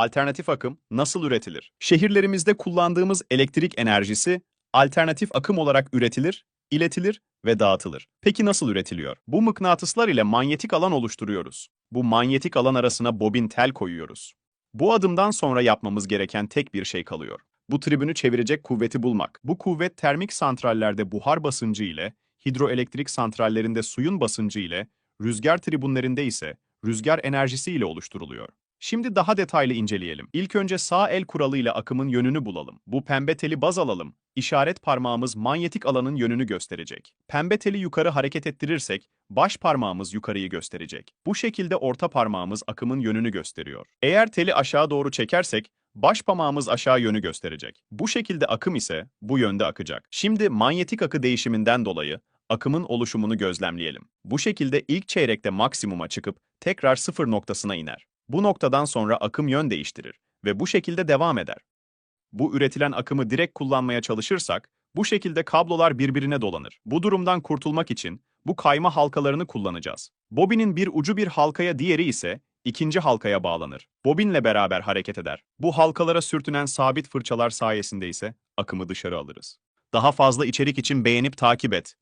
Alternatif akım nasıl üretilir? Şehirlerimizde kullandığımız elektrik enerjisi alternatif akım olarak üretilir, iletilir ve dağıtılır. Peki nasıl üretiliyor? Bu mıknatıslar ile manyetik alan oluşturuyoruz. Bu manyetik alan arasına bobin tel koyuyoruz. Bu adımdan sonra yapmamız gereken tek bir şey kalıyor. Bu tribünü çevirecek kuvveti bulmak. Bu kuvvet termik santrallerde buhar basıncı ile, hidroelektrik santrallerinde suyun basıncı ile, rüzgar tribünlerinde ise rüzgar enerjisi ile oluşturuluyor. Şimdi daha detaylı inceleyelim. İlk önce sağ el kuralıyla akımın yönünü bulalım. Bu pembe teli baz alalım. İşaret parmağımız manyetik alanın yönünü gösterecek. Pembe teli yukarı hareket ettirirsek, baş parmağımız yukarıyı gösterecek. Bu şekilde orta parmağımız akımın yönünü gösteriyor. Eğer teli aşağı doğru çekersek, baş parmağımız aşağı yönü gösterecek. Bu şekilde akım ise bu yönde akacak. Şimdi manyetik akı değişiminden dolayı akımın oluşumunu gözlemleyelim. Bu şekilde ilk çeyrekte maksimuma çıkıp tekrar sıfır noktasına iner. Bu noktadan sonra akım yön değiştirir ve bu şekilde devam eder. Bu üretilen akımı direkt kullanmaya çalışırsak, bu şekilde kablolar birbirine dolanır. Bu durumdan kurtulmak için bu kayma halkalarını kullanacağız. Bobinin bir ucu bir halkaya diğeri ise ikinci halkaya bağlanır. Bobinle beraber hareket eder. Bu halkalara sürtünen sabit fırçalar sayesinde ise akımı dışarı alırız. Daha fazla içerik için beğenip takip et.